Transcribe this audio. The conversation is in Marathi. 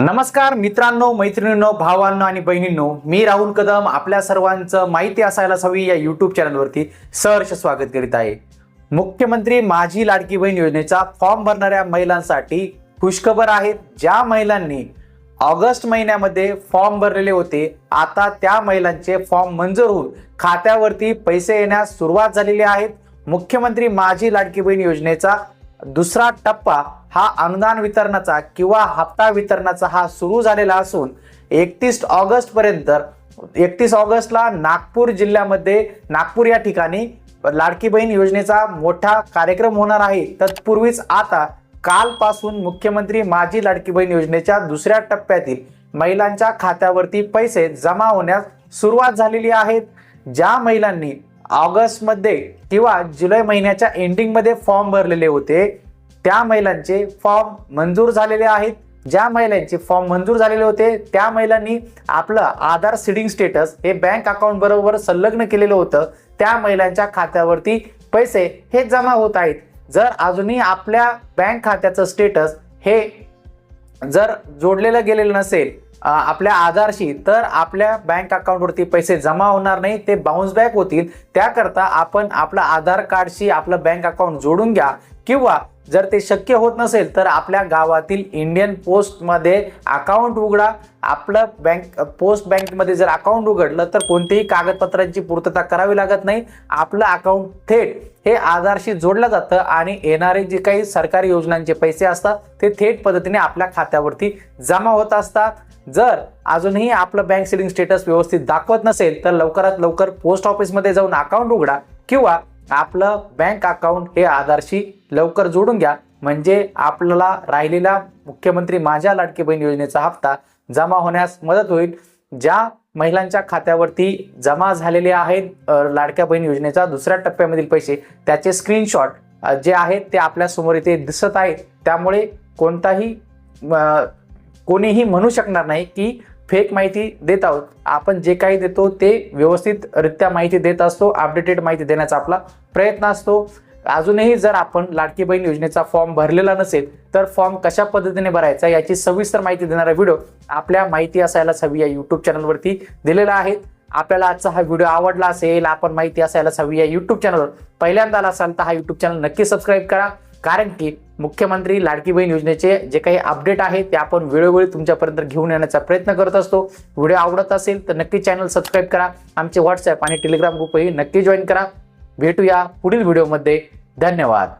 नमस्कार मित्रांनो मैत्रिणींनो भावांनो आणि बहिणींनो मी राहुल कदम आपल्या सर्वांचं माहिती असायलाच हवी या युट्यूब चॅनलवरती सहर्ष स्वागत करीत आहे. मुख्यमंत्री माझी लाडकी बहीण योजनेचा फॉर्म भरणाऱ्या महिलांसाठी खुशखबर आहे ज्या महिलांनी ऑगस्ट महिन्यामध्ये फॉर्म भरलेले होते आता त्या महिलांचे फॉर्म मंजूर होऊन खात्यावरती पैसे येण्यास सुरुवात झालेली आहेत. मुख्यमंत्री माझी लाडकी बहीण योजनेचा दुसरा टप्पा हा अनुदान वितरणाचा किंवा हप्ता वितरणाचा हा सुरू झालेला असून एकतीस ऑगस्ट पर्यंत एकतीस ऑगस्टला नागपूर जिल्ह्यामध्ये नागपूर या ठिकाणी लाडकी बहीण योजनेचा मोठा कार्यक्रम होणार आहे. तत्पूर्वीच आता कालपासून मुख्यमंत्री माझी लाडकी बहीण योजनेच्या दुसऱ्या टप्प्यातील महिलांच्या खात्यावरती पैसे जमा होण्यास सुरुवात झालेली आहेत ज्या महिलांनी ऑगस्टमध्ये किंवा जुलै महिन्याच्या एंडिंगमध्ये फॉर्म भरलेले होते. त्या महिलांचे फॉर्म मंजूर झालेले आहेत. ज्या महिलांचे फॉर्म मंजूर झालेले होते त्या महिलांनी आपलं आधार सिडिंग स्टेटस हे बँक अकाउंट बरोबर संलग्न केलेलं होतं. त्या महिलांच्या खात्यावरती पैसे हे जमा होत आहेत. जर अजूनही आपल्या बँक खात्याचं स्टेटस हे जर जोडलेलं गेलेलं नसेल आपल्या आधारशी तर आपल्या बँक अकाउंटवरती पैसे जमा होणार नाही ते बाउन्स बॅक होतील. त्याकरता आपण आपलं आधार कार्डशी आपलं बँक अकाउंट जोडून घ्या किंवा जर ते शक्य होत नसेल तर आपल्या गावातील इंडियन पोस्टमध्ये अकाउंट उघडा. आपलं बँक पोस्ट बँकमध्ये जर अकाउंट उघडलं तर कोणतीही कागदपत्रांची पूर्तता करावी लागत नाही. आपलं अकाउंट थेट हे आधारशी जोडलं जातं आणि येणारे जे काही सरकारी योजनांचे पैसे असतात ते थेट पद्धतीने आपल्या खात्यावरती जमा होत असतात. जर अजूनही आपलं बँक सेलिंग स्टेटस व्यवस्थित दाखवत नसेल तर लवकरात लवकर पोस्ट ऑफिसमध्ये जाऊन अकाउंट उघडा किंवा आपलं बँक अकाउंट हे आधारशी लवकर जोडून घ्या. म्हणजे आपल्याला राहिलेला मुख्यमंत्री माझ्या लाडकी बहीण योजनेचा हप्ता जमा होण्यास मदत होईल. ज्या महिलांच्या खात्यावरती जमा झालेले आहेत लाडक्या बहीण योजनेचा दुसऱ्या टप्प्यामधील पैसे त्याचे स्क्रीनशॉट जे आहेत ते आपल्यासमोर इथे दिसत आहेत. त्यामुळे कोणताही कोणीही म्हणू शकणार नाही की फेक माहिती देत आहोत. आपण जे काही देतो ते व्यवस्थितरित्या माहिती देत असतो अपडेटेड माहिती देण्याचा आपला प्रयत्न असतो. अजूनही जर आपण लाडकी बहीण योजनेचा फॉर्म भरलेला नसेल तर फॉर्म कशा पद्धतीने भरायचा याची सविस्तर माहिती देणारा व्हिडिओ आपल्या माहिती असायलाच हवी या यूट्यूब चॅनलवरती दिलेला आहे. आपल्याला आजचा हा व्हिडिओ आवडला असेल आपण माहिती असायलाच हवी या यूट्यूब चॅनलवर पहिल्यांदा आला असाल तर हा यूट्यूब चॅनल नक्की सबस्क्राईब करा. कारण की मुख्यमंत्री लाडकी बहीण योजनेचे जे काही अपडेट आहे ते आपण वेळोवेळी तुमच्यापर्यंत घेऊन येण्याचा प्रयत्न करत असतो. व्हिडिओ आवडत असेल तर नक्की चॅनल सबस्क्राईब करा. आमचे व्हॉट्सअप आणि टेलिग्राम ग्रुपही नक्की जॉईन करा. भेटूया पुढील व्हिडिओमध्ये धन्यवाद.